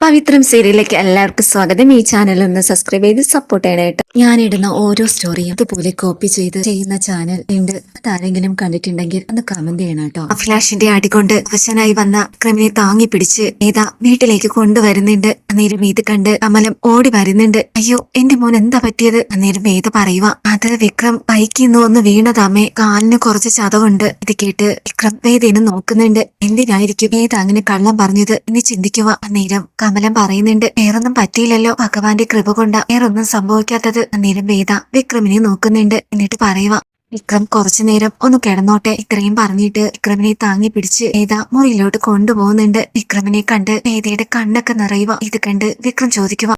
പവിത്രം സീരിയലിലേക്ക് എല്ലാവർക്കും സ്വാഗതം. ഈ ചാനൽ ഒന്ന് സബ്സ്ക്രൈബ് ചെയ്ത് സപ്പോർട്ട് ചെയ്യണേട്ടോ. ഇടുന്ന ഓരോ സ്റ്റോറിയും ഇതുപോലെ കോപ്പി ചെയ്ത് ചെയ്യുന്ന ചാനൽ ഉണ്ട്. അതാരെങ്കിലും കണ്ടിട്ടുണ്ടെങ്കിൽ ഒന്ന് കമന്റ് ചെയ്യണം കേട്ടോ. അഭിലാഷിന്റെ അടികൊണ്ട് അവശനായി വന്ന ക്രിമിനെ താങ്ങി പിടിച്ച് ഏതാ വീട്ടിലേക്ക് കൊണ്ടുവരുന്നുണ്ട്. അന്നേരം ഇത് കണ്ട് കമലം ഓടി വരുന്നുണ്ട്. അയ്യോ എന്റെ മോൻ എന്താ പറ്റിയത്? അന്നേരം വേദ പറയുക അത് വിക്രം ബൈക്കിന്ന് ഒന്ന് വീണതാമേ കാലിന് കുറച്ച് ചതവുണ്ട്. ഇത് കേട്ട് വിക്രം വേദേനെ നോക്കുന്നുണ്ട്. എന്തിനായിരിക്കും ഏത് അങ്ങനെ കള്ളം പറഞ്ഞത്? എന്ന് ചിന്തിക്കുക. അന്നേരം കമലം പറയുന്നുണ്ട് വേറൊന്നും പറ്റിയില്ലല്ലോ. ഭഗവാന്റെ കൃപ കൊണ്ട വേറൊന്നും സംഭവിക്കാത്തത്. അന്നേരം വേദ വിക്രമിനെ നോക്കുന്നുണ്ട്. എന്നിട്ട് പറയുക വിക്രം കുറച്ചു നേരം ഒന്ന് കിടന്നോട്ടെ. ഇത്രയും പറഞ്ഞിട്ട് വിക്രമിനെ താങ്ങി പിടിച്ച് വേദ മുറിയിലോട്ട് കൊണ്ടുപോകുന്നുണ്ട്. വിക്രമിനെ കണ്ട് വേദയുടെ കണ്ണൊക്കെ നിറയുക ഇത് കണ്ട് വിക്രം ചോദിക്കുക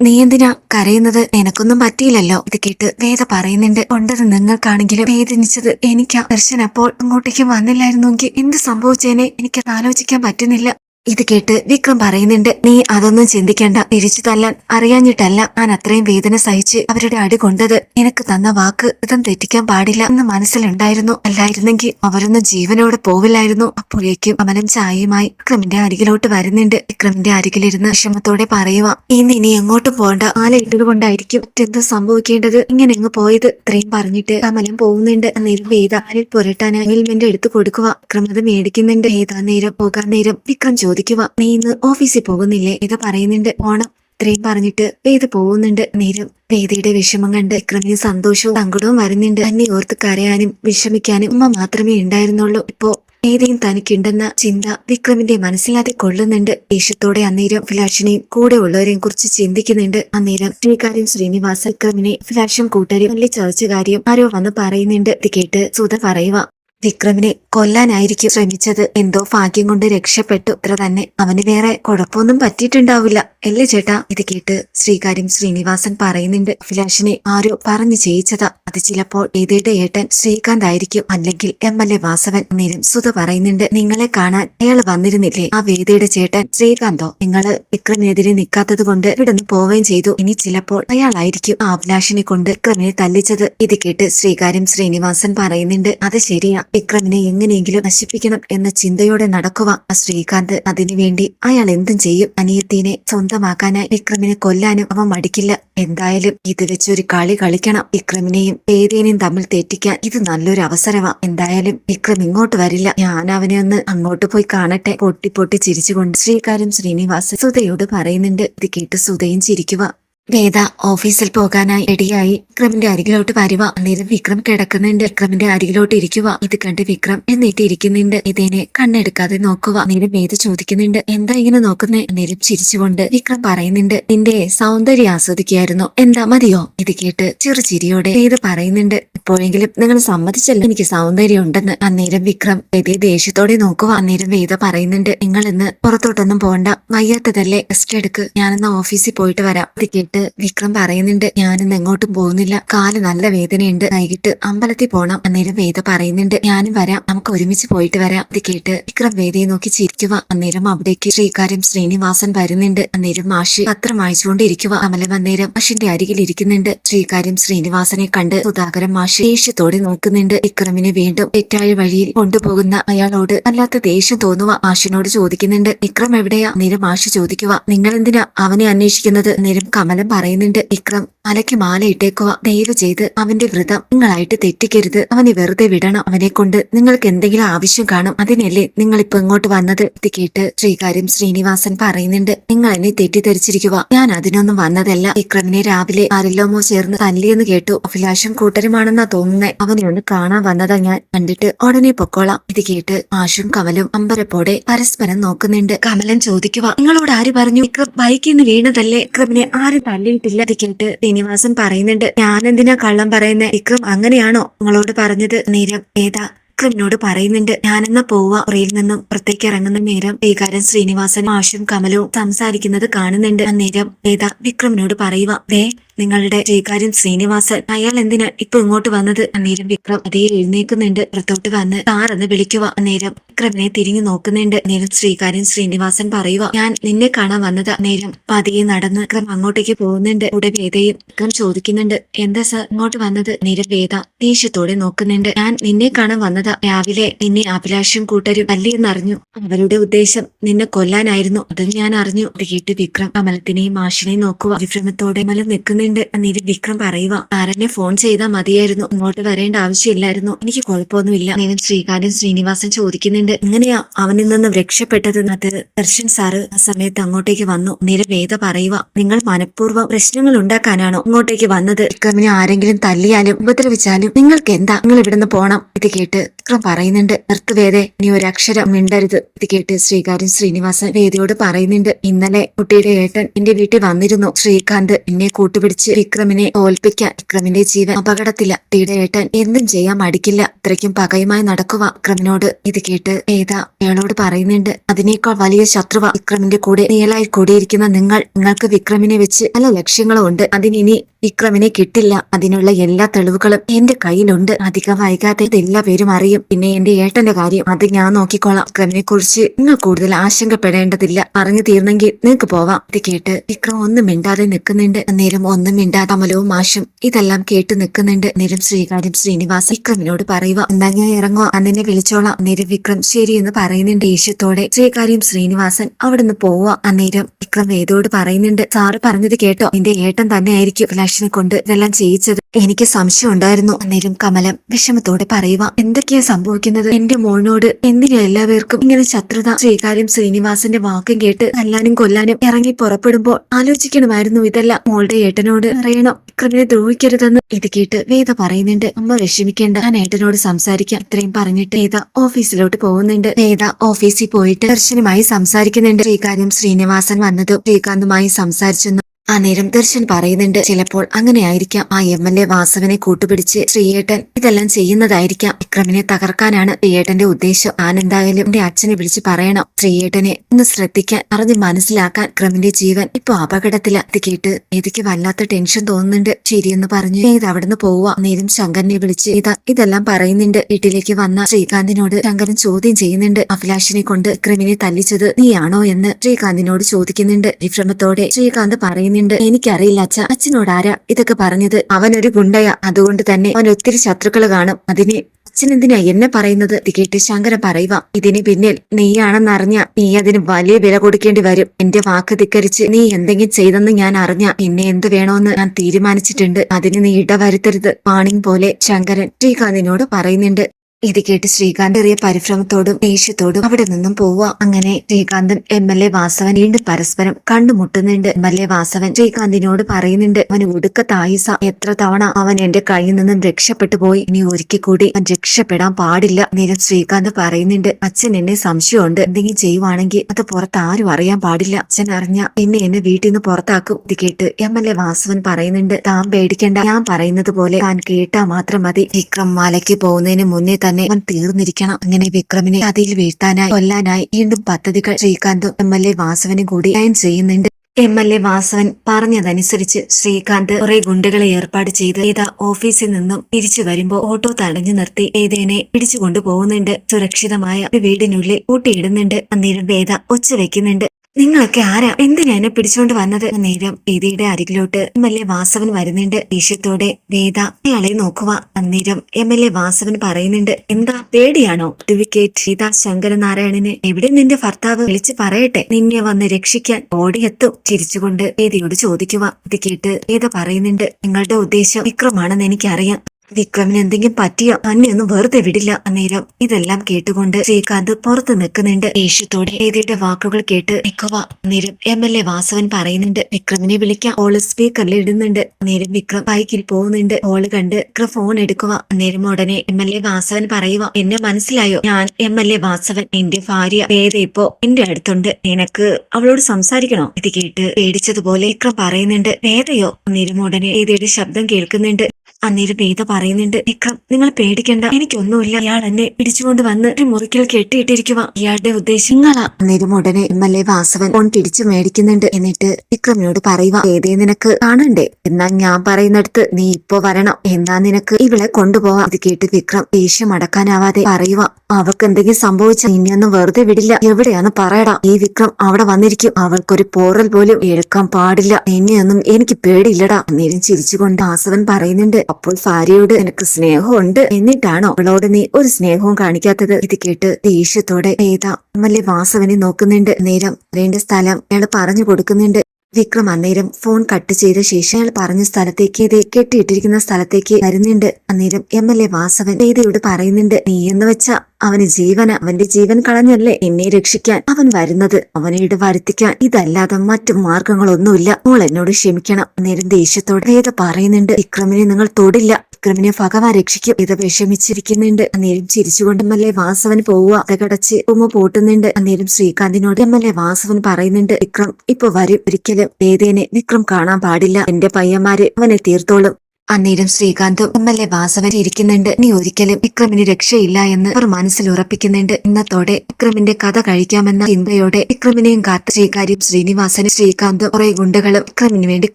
നീ എന്തിനാ കരയുന്നത്? എനക്കൊന്നും പറ്റിയില്ലല്ലോ. ഇത് കേട്ട് വേദ പറയുന്നുണ്ട് കൊണ്ടത് നിങ്ങൾക്കാണെങ്കിലും വേദനിച്ചത് എനിക്കാ. ദർശൻ അപ്പോൾ അങ്ങോട്ടേക്ക് വന്നില്ലായിരുന്നെങ്കിൽ എന്ത് സംഭവിച്ചേനെ? എനിക്കത് ആലോചിക്കാൻ പറ്റുന്നില്ല. ഇത് കേട്ട് വിക്രം പറയുന്നുണ്ട് നീ അതൊന്നും ചിന്തിക്കേണ്ട. തിരിച്ചു തല്ലാൻ അറിയാഞ്ഞിട്ടല്ല ഞാൻ അത്രയും വേദന സഹിച്ച് അവരുടെ അടി കൊണ്ടത്. എനിക്ക് തന്ന വാക്ക് ഇതും തെറ്റിക്കാൻ പാടില്ല എന്ന് മനസ്സിലുണ്ടായിരുന്നു. അല്ലായിരുന്നെങ്കിൽ അവരൊന്നും ജീവനോടെ പോവില്ലായിരുന്നു. അപ്പോഴേക്കും അമലും ചായയുമായി വിക്രമിന്റെ അരികിലോട്ട് വരുന്നുണ്ട്. വിക്രമിന്റെ അരികിലിരുന്ന് വിഷമത്തോടെ പറയുക ഇന്ന് ഇനി എങ്ങോട്ടും പോകണ്ട ആല ഇട്ടത് കൊണ്ടായിരിക്കും മറ്റെന്തോ സംഭവിക്കേണ്ടത്? ഇങ്ങനെ അങ്ങ് പോയത്? ഇത്രയും പറഞ്ഞിട്ട് കമലം പോകുന്നുണ്ട്. അന്നേരം വേദ ആരിൽ പുരട്ടാൻ ഓയിൽമെന്റ് എടുത്തു കൊടുക്കുക വിക്രം അത് മേടിക്കുന്നുണ്ട്. ഏതാ നേരം പോകാൻ നേരം വിക്രം ചോദിക്കുക. നീ ഇന്ന് ഓഫീസിൽ പോകുന്നില്ലേ ഇത് പറയുന്നുണ്ട്. ഓണം. ഇത്രയും പറഞ്ഞിട്ട് വേദ പോകുന്നുണ്ട്. നേരം വേദയുടെ വിഷമം കണ്ട് വിക്രമിന് സന്തോഷവും സങ്കടവും വരുന്നുണ്ട്. തന്നെ ഓർത്ത് കരയാനും വിഷമിക്കാനും ഉമ്മ മാത്രമേ ഉണ്ടായിരുന്നുള്ളൂ. ഇപ്പോ വേദയും തനിക്കുണ്ടെന്ന ചിന്ത വിക്രമിന്റെ മനസ്സിലാതെ കൊള്ളുന്നുണ്ട്. ദേഷ്യത്തോടെ അന്നേരം ഫിലാഷിനെയും കൂടെ ഉള്ളവരെയും കുറിച്ച് ചിന്തിക്കുന്നുണ്ട്. അന്നേരം ശ്രീകാര്യം ശ്രീനിവാസ വിക്രമിനെ ഫിലാഷും കൂട്ടരും വലിയ ചർച്ചകാര്യം ആരോ വന്ന് പറയുന്നുണ്ട്. ഇത് കേട്ട് സുധ പറയുക വിക്രമിനെ കൊല്ലാനായിരിക്കും ശ്രമിച്ചത്. എന്തോ ഭാഗ്യം കൊണ്ട് രക്ഷപ്പെട്ടു. ഇത്ര തന്നെ അവന് വേറെ കുഴപ്പമൊന്നും പറ്റിയിട്ടുണ്ടാവില്ല. അല്ലേ ചേട്ടാ? ഇത് കേട്ട് ശ്രീകാര്യം ശ്രീനിവാസൻ പറയുന്നുണ്ട്. അഭിലാഷിനെ ആരോ പറഞ്ഞു ചെയ്യിച്ചതാ. അത് ചിലപ്പോൾ ഏതയുടെ ഏട്ടൻ ശ്രീകാന്ത് ആയിരിക്കും. അല്ലെങ്കിൽ എം എൽ എ വാസവൻ നേരം സുധ പറയുന്നുണ്ട്. നിങ്ങളെ കാണാൻ അയാൾ വന്നിരുന്നില്ലേ? ആ വേദയുടെ ചേട്ടൻ ശ്രീകാന്തോ. നിങ്ങൾ വിക്രമിനെതിരെ നിൽക്കാത്തത് കൊണ്ട് ഇവിടുന്ന് പോവുകയും ചെയ്തു. ഇനി ചിലപ്പോൾ അയാളായിരിക്കും ആ അഭിലാഷിനെ കൊണ്ട് വിക്രമിനെ തല്ലിച്ചത്. ഇത് കേട്ട് ശ്രീകാര്യം ശ്രീനിവാസൻ പറയുന്നുണ്ട്. അത് ശരിയാ. വിക്രമിനെ എങ്ങനെയെങ്കിലും നശിപ്പിക്കണം എന്ന ചിന്തയോടെ നടക്കുക ശ്രീകാന്ത് അതിനുവേണ്ടി അയാൾ എന്തും ചെയ്യും. അനിയത്തിനെ സ്വന്തമാക്കാനായി വിക്രമിനെ കൊല്ലാനും അവൻ മടിക്കില്ല. എന്തായാലും ഇത് വെച്ചൊരു കളി കളിക്കണം. വിക്രമിനെയും പേരേനെയും തമ്മിൽ തെറ്റിക്കാൻ ഇത് നല്ലൊരു അവസരമാ. എന്തായാലും വിക്രം ഇങ്ങോട്ട് വരില്ല. ഞാൻ അവനെ ഒന്ന് അങ്ങോട്ട് പോയി കാണട്ടെ. പൊട്ടി പൊട്ടി ചിരിച്ചുകൊണ്ട് ശ്രീകാര്യം ശ്രീനിവാസൻ സുധയോട് പറയുന്നുണ്ട്. ഇത് കേട്ട് സുധയും ചിരിക്കുക വേദ ഓഫീസിൽ പോകാനായി റെഡിയായി. വിക്രമിന്റെ അരികിലോട്ട് വരുക. അന്നേരം വിക്രം കിടക്കുന്നുണ്ട്. വിക്രമിന്റെ അരികിലോട്ട് ഇരിക്കുക. ഇത് കണ്ട് വിക്രം എന്നിട്ടിരിക്കുന്നുണ്ട് ഇതിനെ കണ്ണെടുക്കാതെ നോക്കുക. അന്നേരം വേദ ചോദിക്കുന്നുണ്ട്. എന്താ ഇങ്ങനെ നോക്കുന്നേ? അന്നേരം ചിരിച്ചുകൊണ്ട് വിക്രം പറയുന്നുണ്ട്. നിന്റെ സൗന്ദര്യം ആസ്വദിക്കായിരുന്നു. എന്താ മതിയോ? ഇത് കേട്ട് ചെറു ചിരിയോടെ വേദ പറയുന്നുണ്ട്. ഇപ്പോഴെങ്കിലും നിങ്ങൾ സമ്മതിച്ചല്ലോ എനിക്ക് സൗന്ദര്യം ഉണ്ടെന്ന്. അന്നേരം വിക്രം വേദയെ ദേഷ്യത്തോടെ നോക്കുക. അന്നേരം വേദ പറയുന്നുണ്ട്. നിങ്ങൾ ഇന്ന് പുറത്തോട്ടൊന്നും പോകണ്ട വയ്യാത്തതല്ലേ? റെസ്റ്റ് എടുക്ക്. ഞാനിന്ന് ഓഫീസിൽ പോയിട്ട് വരാം. ഇത് കേട്ട് വിക്രം പറയുന്നുണ്ട് ഞാനിന്ന് എങ്ങോട്ടും പോകുന്നില്ല. കാൽ നല്ല വേദനയുണ്ട്. വൈകിട്ട് അമ്പലത്തിൽ പോണം. അന്നേരം വേദ പറയുന്നുണ്ട് ഞാനും വരാം. നമുക്ക് ഒരുമിച്ച് പോയിട്ട് വരാം. ഇത് കേട്ട് വിക്രം വേദയെ നോക്കി ചിരിക്കുക അന്നേരം അവിടേക്ക് ശ്രീകാര്യം ശ്രീനിവാസൻ വരുന്നുണ്ട്. അന്നേരം മാഷി പത്രം വായിച്ചുകൊണ്ടിരിക്കുക അമലം അന്നേരം മാഷിന്റെ അരികിൽ ഇരിക്കുന്നുണ്ട്. ശ്രീകാര്യം ശ്രീനിവാസനെ കണ്ട് സുധാകരൻ മാഷി ദേഷ്യത്തോടെ നോക്കുന്നുണ്ട്. വിക്രമിനെ വീണ്ടും തെറ്റായ വഴിയിൽ കൊണ്ടുപോകുന്ന അയാളോട് അല്ലാത്ത ദേഷ്യം തോന്നുക മാഷിനോട് ചോദിക്കുന്നുണ്ട് വിക്രം എവിടെയാ? അന്നേരം മാഷി ചോദിക്കുക നിങ്ങൾ എന്തിനാ അവനെ അന്വേഷിക്കുന്നത്? നേരം കമലം പറയുന്നുണ്ട്. വിക്രം മലയ്ക്ക് മാല ഇട്ടേക്കുക. ദയവ് ചെയ്ത് അവന്റെ വ്രതം നിങ്ങളായിട്ട് തെറ്റിക്കരുത്. അവനെ വെറുതെ വിടണം അവനെ കൊണ്ട് നിങ്ങൾക്ക് എന്തെങ്കിലും ആവശ്യം കാണും. അതിനല്ലേ നിങ്ങൾ ഇപ്പൊ ഇങ്ങോട്ട് വന്നത്? ഇത് കേട്ട് ശ്രീകാര്യം ശ്രീനിവാസൻ പറയുന്നുണ്ട്. നിങ്ങൾ എന്നെ തെറ്റിദ്ധരിച്ചിരിക്കുക. ഞാൻ അതിനൊന്നും വന്നതല്ല. വിക്രമിനെ രാവിലെ ആരെല്ലോമോ ചേർന്ന് തല്ലിയെന്ന് കേട്ടു. അഭിലാഷം കൂട്ടരുമാണെന്നാ തോന്നുന്നേ. അവനെ ഒന്ന് കാണാൻ വന്നതാ ഞാൻ കണ്ടിട്ട് ഉടനെ പൊക്കോളാം. ഇത് കേട്ട് ആഷും കമലും അമ്പരപ്പോടെ പരസ്പരം നോക്കുന്നുണ്ട്. കമലൻ ചോദിക്കുക നിങ്ങളോട് ആര് പറഞ്ഞു? വിക്രം ബൈക്കിൽ നിന്ന് വീണതല്ലേ? വിക്രമിനെ ആരും തല്ലിയിട്ടില്ല ഇത് കേട്ട് ശ്രീനിവാസൻ പറയുന്നുണ്ട്. ഞാൻ എന്തിനാ കള്ളം പറയുന്ന? വിക്രം അങ്ങനെയാണോ നിങ്ങളോട് പറഞ്ഞത്? നേരം ഏതാ? എന്നോട് പറയുന്നുണ്ട്. ഞാനെന്ന പോവാ? ഉറയിൽ നിന്നും പുറത്തേക്ക് ഇറങ്ങുന്ന നേരം ശ്രീകാരൻ ശ്രീനിവാസൻ മാഷും കമലവും സംസാരിക്കുന്നത് കാണുന്നുണ്ട്. അന്നേരം ഏതാ? വിക്രമിനോട് പറയുക ദേ നിങ്ങളുടെ ശ്രീകാര്യം ശ്രീനിവാസൻ അയാൾ എന്തിനാ ഇപ്പൊ ഇങ്ങോട്ട് വന്നത്? അന്നേരം വിക്രം അതേ എഴുന്നേക്കുന്നുണ്ട് പുറത്തോട്ട് വന്ന് സാറെന്ന് വിളിക്കുക. അന്നേരം വിക്രമിനെ തിരിഞ്ഞു നോക്കുന്നുണ്ട്. അന്നേരം ശ്രീകാര്യം ശ്രീനിവാസൻ പറയുക ഞാൻ നിന്നെ കാണാൻ വന്നത്. അന്നേരം പതിയെ നടന്ന് വിക്രം അങ്ങോട്ടേക്ക് പോകുന്നുണ്ട്. കൂടെ വേദയും വിക്രം ചോദിക്കുന്നുണ്ട് എന്താ സർ ഇങ്ങോട്ട് വന്നത്? നേരം വേദ ദേഷ്യത്തോടെ നോക്കുന്നുണ്ട് ഞാൻ നിന്നെ കാണാൻ വന്നത് രാവിലെ നിന്നെ അഭിലാഷം കൂട്ടരും അറിഞ്ഞു അവരുടെ ഉദ്ദേശം നിന്നെ കൊല്ലാനായിരുന്നു. അതും ഞാൻ അറിഞ്ഞു. അത് കേട്ട് വിക്രം കമലത്തിനെയും മാഷിനെയും നോക്കുക. വിക്രമത്തോടെ കമലം നിൽക്കുന്നുണ്ട് അന്നേരം വിക്രം പറയുക ആരെന്നെ ഫോൺ ചെയ്താൽ മതിയായിരുന്നു. ഇങ്ങോട്ട് വരേണ്ട ആവശ്യമില്ലായിരുന്നു. എനിക്ക് കുഴപ്പമൊന്നുമില്ല. നേരം ശ്രീകാര്യം ശ്രീനിവാസൻ ചോദിക്കുന്നുണ്ട്. എങ്ങനെയാ അവനിൽ നിന്ന് രക്ഷപ്പെട്ടത് അത് ദർശൻ സാറ് ആ സമയത്ത് അങ്ങോട്ടേക്ക് വന്നു. നേരെ വേദ പറയുക നിങ്ങൾ മനഃപൂർവം പ്രശ്നങ്ങൾ ഉണ്ടാക്കാനാണോ ഇങ്ങോട്ടേക്ക് വന്നത്? വിക്രമിനെ ആരെങ്കിലും തല്ലിയാലും ഉപദ്രവിച്ചാലും നിങ്ങൾക്ക് എന്താ? നിങ്ങൾ ഇവിടുന്ന് പോണം. ഇത് കേട്ട് വിക്രം പറയുന്നുണ്ട്. നിർത്തുവേദേ ഇനി ഒരക്ഷരം മിണ്ടരുത്. ഇത് കേട്ട് ശ്രീകാര്യം ശ്രീനിവാസൻ വേദിയോട് പറയുന്നുണ്ട്. ഇന്നലെ കുട്ടിയുടെ ഏട്ടൻ എന്റെ വീട്ടിൽ വന്നിരുന്നു. ശ്രീകാന്ത് എന്നെ കൂട്ടുപിടിച്ച് വിക്രമിനെ തോൽപ്പിക്കാൻ വിക്രമിന്റെ ജീവൻ അപകടത്തില കുട്ടിയുടെ എന്നും ചെയ്യാൻ മടിക്കില്ല. അത്രയ്ക്കും പകയുമായി നടക്കുക വിക്രമിനോട്. ഇത് കേട്ട് ഏത അയാളോട് പറയുന്നുണ്ട്. അതിനേക്കാൾ വലിയ ശത്രുവ വിക്രമിന്റെ കൂടെ നീളായി കൂടിയിരിക്കുന്ന നിങ്ങൾ. നിങ്ങൾക്ക് വിക്രമിനെ വെച്ച് പല ലക്ഷ്യങ്ങളും ഉണ്ട് അതിനി വിക്രമിനെ കിട്ടില്ല. അതിനുള്ള എല്ലാ തെളിവുകളും എന്റെ കയ്യിലുണ്ട്. അധികം വൈകാതെ എല്ലാ പേരും അറിയും. പിന്നെ എന്റെ ഏട്ടന്റെ കാര്യം അത് ഞാൻ നോക്കിക്കോളാം. വിക്രമിനെ കുറിച്ച് നിങ്ങൾ കൂടുതൽ ആശങ്കപ്പെടേണ്ടതില്ല. പറഞ്ഞു തീർന്നെങ്കിൽ നിങ്ങൾക്ക് പോവാം. ഇത് കേട്ട് വിക്രം ഒന്നും മിണ്ടാതെ നിൽക്കുന്നുണ്ട്. അന്നേരം ഒന്നും മിണ്ടാതെ കമലവും മാഷും ഇതെല്ലാം കേട്ട് നിൽക്കുന്നുണ്ട്. അന്നേരം ശ്രീകാര്യം ശ്രീനിവാസ് വിക്രമിനോട് പറയുക എന്താ ഞാൻ ഇറങ്ങുക അന്നിനെ വിളിച്ചോളാം. അന്നേരം വിക്രം ശരി എന്ന് പറയുന്നുണ്ട്. ദേഷ്യത്തോടെ ശ്രീകാര്യം ശ്രീനിവാസൻ അവിടുന്ന് പോവുക അന്നേരം വിക്രം വേദോട് പറയുന്നുണ്ട് സാറ് പറഞ്ഞത് കേട്ടോ. എന്റെ ഏട്ടൻ തന്നെയായിരിക്കും. അഭിലാഷിനെ കൊണ്ട് ഇതെല്ലാം ചെയ്യിച്ചത് എനിക്ക് സംശയം ഉണ്ടായിരുന്നു. അന്നേരം കമലം വിഷമത്തോടെ പറയുക എന്തൊക്കെയാ സംഭവിക്കുന്നത്? എന്റെ മോളിനോട് എന്തിനാ എല്ലാവർക്കും ഇങ്ങനെ ശത്രുത? ശ്രീകാര്യം ശ്രീനിവാസന്റെ വാക്കും കേട്ട് തല്ലാനും കൊല്ലാനും ഇറങ്ങി പുറപ്പെടുമ്പോൾ ആലോചിക്കണമായിരുന്നു ഇതെല്ലാം. മോളുടെ ഏട്ടനോട് അറിയണം വിക്രമിനെ ദ്രോഹിക്കരുതെന്ന്. ഇത് കേട്ട് വേദ പറയുന്നുണ്ട് അമ്മ വിഷമിക്കേണ്ട ഞാൻ ഏട്ടനോട് സംസാരിക്കാം. ഇത്രയും പറഞ്ഞിട്ട് വേദ ഓഫീസിലോട്ട് പോകുന്നുണ്ട്. വേദ ഓഫീസിൽ പോയിട്ട് ദർശനുമായി സംസാരിക്കുന്നുണ്ട്. ശ്രീകാര്യം ശ്രീനിവാസൻ വന്നതും ശ്രീകാന്തുമായി സംസാരിച്ചെന്നും ആ നേരം പറയുന്നുണ്ട് ചിലപ്പോൾ അങ്ങനെയായിരിക്കാം ആ എം എൽ എ വാസവനെ കൂട്ടുപിടിച്ച് ശ്രീയേട്ടൻ ഇതെല്ലാം ചെയ്യുന്നതായിരിക്കാം. വിക്രമിനെ തകർക്കാനാണ് ശ്രീയേട്ടന്റെ ഉദ്ദേശം. എന്തായാലും എന്റെ അച്ഛനെ വിളിച്ച് പറയണം. ശ്രീയേട്ടനെ ഒന്ന് ശ്രദ്ധിക്കാൻ അറിഞ്ഞ് മനസ്സിലാക്കാൻ വിക്രമിന്റെ ജീവൻ ഇപ്പൊ അപകടത്തില. ഇത് കേട്ട് ഏതിക്ക് വല്ലാത്ത ടെൻഷൻ തോന്നുന്നുണ്ട്. ശരിയെന്ന് പറഞ്ഞു ഇത് അവിടുന്ന് പോവുക നേരം ശങ്കരനെ വിളിച്ച് ഇതാ ഇതെല്ലാം പറയുന്നുണ്ട്. വീട്ടിലേക്ക് വന്ന ശ്രീകാന്തിനോട് ശങ്കരൻ ചോദ്യം ചെയ്യുന്നുണ്ട്. അഭിലാഷിനെ കൊണ്ട് വിക്രമിനെ തല്ലിച്ചത് നീയാണോ എന്ന് ശ്രീകാന്തിനോട് ചോദിക്കുന്നുണ്ട്. വിഭ്രമത്തോടെ ശ്രീകാന്ത് പറയുന്നുണ്ട്. എനിക്കറിയില്ല അച്ഛ അച്ഛനോട് ആരാ ഇതൊക്കെ പറഞ്ഞത്? അവനൊരു ഗുണ്ടയ അതുകൊണ്ട് തന്നെ അവൻ ഒത്തിരി ശത്രുക്കൾ കാണും. അതിനെ അച്ഛൻ എന്തിനാ എന്നെ പറയുന്നത്? കേട്ട് ശങ്കരൻ പറയുക ഇതിന് പിന്നിൽ നീയാണെന്നറിഞ്ഞ നീ അതിന് വലിയ വില കൊടുക്കേണ്ടി വരും. എന്റെ വാക്ക് ധിക്കരിച്ച് നീ എന്തെങ്കിലും ചെയ്തെന്ന് ഞാൻ അറിഞ്ഞ പിന്നെ എന്ത് വേണോന്ന് ഞാൻ തീരുമാനിച്ചിട്ടുണ്ട്. അതിന് നീ ഇടവരുത്തരുത്. പാണിങ് പോലെ ശങ്കരൻ ശ്രീകാന്തിനോട് പറയുന്നുണ്ട്. ഇത് കേട്ട് ശ്രീകാന്ത് ഏറിയ പരിഭ്രമത്തോടും ദേഷ്യത്തോടും അവിടെ നിന്നും പോവുക. അങ്ങനെ Srikanthan M L A Vasavan വീണ്ടും പരസ്പരം കണ്ടുമുട്ടുന്നുണ്ട് എം എൽ എ വാസവൻ ശ്രീകാന്തിനോട് പറയുന്നുണ്ട് അവന് ഒടുക്കത്ത ആയുസ എത്ര തവണ അവൻ എന്റെ കയ്യിൽ നിന്നും രക്ഷപ്പെട്ടു പോയി. ഇനി ഒരിക്കൽ കൂടി അവൻ രക്ഷപ്പെടാൻ പാടില്ല. നേരം ശ്രീകാന്ത് പറയുന്നുണ്ട് അച്ഛൻ എന്നെ സംശയമുണ്ട്. എന്തെങ്കിലും ചെയ്യുവാണെങ്കിൽ അത് പുറത്ത് ആരും അറിയാൻ പാടില്ല. അച്ഛൻ അറിഞ്ഞ എന്നെ എന്നെ വീട്ടിൽ നിന്ന് പുറത്താക്കും. ഇത് കേട്ട് എം എൽ എ വാസവൻ പറയുന്നുണ്ട് താൻ പേടിക്കേണ്ട. ഞാൻ പറയുന്നത് പോലെ താൻ കേട്ടാ മാത്രം മതി. വിക്രം മലയ്ക്ക് പോകുന്നതിന് മുന്നേ തന്നെ അവൻ തീർന്നിരിക്കണം. അങ്ങനെ വിക്രമിനെ കഥയിൽ വീഴ്ത്താനായി കൊല്ലാനായി വീണ്ടും പദ്ധതികൾ ശ്രീകാന്തും എം എൽ എ വാസവനും കൂടി അയൻ ചെയ്യുന്നുണ്ട്. എം എൽ എ വാസവൻ പറഞ്ഞതനുസരിച്ച് ശ്രീകാന്ത് കുറെ ഗുണ്ടകളെ ഏർപ്പാട് ചെയ്ത് ഏതാ ഓഫീസിൽ നിന്നും തിരിച്ചു വരുമ്പോ ഓട്ടോ തടഞ്ഞു നിർത്തി ഏതേനെ പിടിച്ചു പോകുന്നുണ്ട് സുരക്ഷിതമായ ഒരു വീടിനുള്ളിൽ കൂട്ടിയിടുന്നുണ്ട് അന്നേരം വേദ ഒച്ച വെക്കുന്നുണ്ട്. നിങ്ങളൊക്കെ ആരാ? എന്തിനാ എന്നെ പിടിച്ചോണ്ട് വന്നത്? നേരം വേദിയുടെ അരികിലോട്ട് എം എൽ എ വാസവൻ വരുന്നുണ്ട്. ദേഷ്യത്തോടെ വേദ അയാളെ നോക്കുക അന്നേരം എം എൽ എ വാസവൻ പറയുന്നുണ്ട് എന്താ പേടിയാണോ? അഡ്വക്കേറ്റ് സീത ശങ്കരനാരായണന് എവിടെ നിന്റെ ഭർത്താവ് വിളിച്ച് പറയട്ടെ? നിന്നെ വന്ന് രക്ഷിക്കാൻ ഓടിയെത്തും ചിരിച്ചുകൊണ്ട് വേദിയോട് ചോദിക്കുക ഇത് കേട്ട് വേദ പറയുന്നുണ്ട് നിങ്ങളുടെ ഉദ്ദേശം വിക്രമാണെന്ന് എനിക്കറിയാം. വിക്രമിന് എന്തെങ്കിലും പറ്റിയോ? അന്നെയൊന്നും വെറുതെ വിടില്ല അന്നേരം ഇതെല്ലാം കേട്ടുകൊണ്ട് ശ്രീകാന്ത് പുറത്ത് നിൽക്കുന്നുണ്ട്. ദേഷ്യത്തോടെ ഏതിയുടെ വാക്കുകൾ കേട്ട് നിൽക്കുക. അന്നേരം എം എൽ എ വാസവൻ പറയുന്നുണ്ട് വിക്രമിനെ വിളിക്കാം. ഓൾ സ്പീക്കറിൽ ഇടുന്നുണ്ട്. അന്നേരം വിക്രം ബൈക്കിൽ പോകുന്നുണ്ട്. ഓൾ കണ്ട് വിക്രം ഫോൺ എടുക്കുക. അന്നേരം ഉടനെ എം എൽ എ വാസവൻ പറയുക എന്നെ മനസ്സിലായോ? ഞാൻ എം എൽ എ വാസവൻ. എന്റെ ഭാര്യ വേദ ഇപ്പോ എന്റെ അടുത്തുണ്ട്. നിനക്ക് അവളോട് സംസാരിക്കണോ? ഇത് കേട്ട് പേടിച്ചതുപോലെ വിക്രം പറയുന്നുണ്ട് വേദയോ? അന്നേരം ഉടനെ ഏതയുടെ ശബ്ദം കേൾക്കുന്നുണ്ട്. അന്നേരം വേദ പറയുന്നുണ്ട് വിക്രം നിങ്ങൾ പേടിക്കണ്ട. എനിക്കൊന്നുമില്ല. ഇയാൾ എന്നെ പിടിച്ചുകൊണ്ട് വന്ന് ഒരു മുറിക്കൽ കെട്ടിയിട്ടിരിക്കുക ഇയാളുടെ ഉദ്ദേശം നിങ്ങളാ. അന്നേരം ഉടനെ M L A Vasavan phone പിടിച്ചു മേടിക്കുന്നുണ്ട്. എന്നിട്ട് വിക്രമിനോട് പറയുക ഏതേ നിനക്ക് കാണണ്ടേ? എന്നാ ഞാൻ പറയുന്നിടത്ത് നീ ഇപ്പൊ വരണം. എന്നാ നിനക്ക് ഇവളെ കൊണ്ടുപോവാ. ഇത് കേട്ട് വിക്രം ദേഷ്യം അടക്കാനാവാതെ പറയുക അവൾക്ക് എന്തെങ്കിലും സംഭവിച്ച? ഇനിയൊന്നും വെറുതെ വിടില്ല. എവിടെയാന്ന് പറയടാ. ഈ വിക്രം അവിടെ വന്നിരിക്കും. അവൾക്കൊരു പോറൽ പോലും ഏൽക്കാൻ പാടില്ല. ഇനിയൊന്നും എനിക്ക് പേടിയില്ലടാ. അന്നേരം ചിരിച്ചുകൊണ്ട് വാസവൻ പറയുന്നുണ്ട് അപ്പോൾ ഭാര്യയോട് നിനക്ക് സ്നേഹമുണ്ട് എന്നിട്ടാണോ അവളോട് നീ ഒരു സ്നേഹവും കാണിക്കാത്തത്? ഇത് കേട്ട് ദേഷ്യത്തോടെ ഏതാ? അമ്മല്ലേ വാസവനെ നോക്കുന്നുണ്ട്. നേരം വേണ്ട സ്ഥലം അയാൾ പറഞ്ഞു കൊടുക്കുന്നുണ്ട്. വിക്രം അന്നേരം ഫോൺ കട്ട് ചെയ്ത ശേഷം അയാൾ പറഞ്ഞ സ്ഥലത്തേക്ക് ഇത് കെട്ടിയിട്ടിരിക്കുന്ന സ്ഥലത്തേക്ക് വരുന്നുണ്ട്. അന്നേരം എം എൽ എ വാസവൻ വേദയോട് പറയുന്നുണ്ട് നീ എന്ന് വെച്ച അവന് ജീവന അവന്റെ ജീവൻ കളഞ്ഞല്ലേ എന്നെ രക്ഷിക്കാൻ അവൻ വരുന്നത്? അവനെ ഇട വരുത്തിക്കാൻ ഇതല്ലാതെ മറ്റു മാർഗങ്ങളൊന്നുമില്ല. മോൾ എന്നോട് ക്ഷമിക്കണം. അന്നേരം ദേഷ്യത്തോടെ വേദ പറയുന്നുണ്ട് വിക്രമിനെ നിങ്ങൾ തൊടില്ല. വിക്രമിനെ ഭഗവാൻ രക്ഷിക്കും. ഇത് വിഷമിച്ചിരിക്കുന്നുണ്ട്. അന്നേരം ചിരിച്ചുകൊണ്ട് എം എൽ എ വാസവൻ പോവുക കടച്ച് ഉമ്മ പൂട്ടുന്നുണ്ട്. അന്നേരം ശ്രീകാന്തിനോട് എ വാസവൻ പറയുന്നുണ്ട് വിക്രം ഇപ്പൊ വരും. ഒരിക്കലും വേദേനെ വിക്രം കാണാൻ പാടില്ല. എന്റെ പയ്യന്മാര് അവനെ തീർത്തോളും. അന്നേരം ശ്രീകാന്തും എം എൽ എ വാസവൻ ഇരിക്കുന്നുണ്ട്. നീ ഒരിക്കലും വിക്രമിന് രക്ഷയില്ല എന്ന് അവർ മനസ്സിൽ ഉറപ്പിക്കുന്നുണ്ട്. ഇന്നത്തോടെ വിക്രമിന്റെ കഥ കഴിക്കാമെന്ന ചിന്തയോടെ വിക്രമിനെയും കാത്ത് ശ്രീകാര്യം ശ്രീനിവാസനും ശ്രീകാന്തും കുറെ ഗുണ്ടകളും വിക്രമിന് വേണ്ടി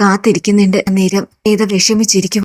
കാത്തിരിക്കുന്നുണ്ട്. അന്നേരം ഏത് വിഷമിച്ചിരിക്കും.